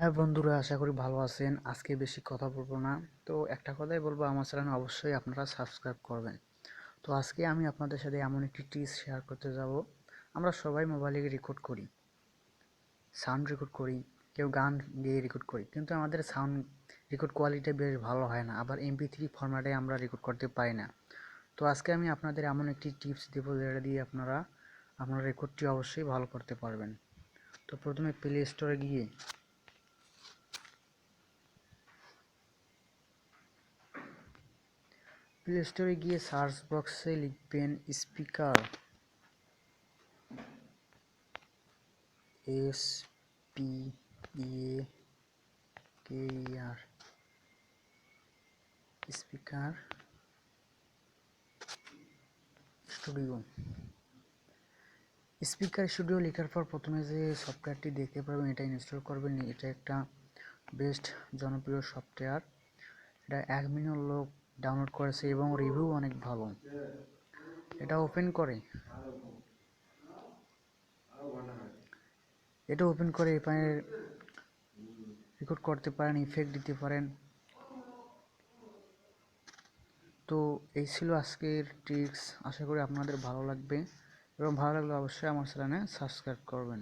হ্যাঁ বন্ধুরা, আশা করি ভালো আছেন। আজকে বেশি কথা বলব না। তো একটা কথাই বলব, আমার চ্যানেল অবশ্যই আপনারা সাবস্ক্রাইব করবেন। তো আজকে আমি আপনাদের সাথে এমন একটি টিপস শেয়ার করতে যাব। আমরা সবাই মোবাইলে রেকর্ড করি সাউন্ড রেকর্ড করি, কেউ গান দিয়ে রেকর্ড করি। কিন্তু আমাদের সাউন্ড রেকর্ড কোয়ালিটি বেশ ভালো হয় না। আবার এমপি থ্রি ফরম্যাটে আমরা রেকর্ড করতে পারি না। তো আজকে আমি আপনাদের এমন একটি টিপস দেবো, যেটা দিয়ে আপনারা, আপনার রেকর্ডটি অবশ্যই ভালো করতে পারবেন। তো প্রথমে প্লে স্টোরে গিয়ে প্লে স্টোরে গিয়ে সার্চ বক্সে লিখবেন speaker S P A K R. Speaker studio. Speaker studio লেখার পর প্রথমে যে সফটওয়্যারটি দেখতে পারবেন, এটা ইনস্টল করবেন। এটা একটা বেস্ট জনপ্রিয় সফটওয়্যার। এটা এক লোক ডাউনলোড করেছে এবং রিভিউ অনেক ভালো। এটা ওপেন করে। এটা ওপেন করে এখানে রেকর্ড করতে পারেন ইফেক্ট দিতে পারেন। তো এই ছিল আজকের ট্রিক্স আশা করি আপনাদের ভালো লাগবে। এবং ভালো লাগলে অবশ্যই আমার চ্যানেলে সাবস্ক্রাইব করবেন।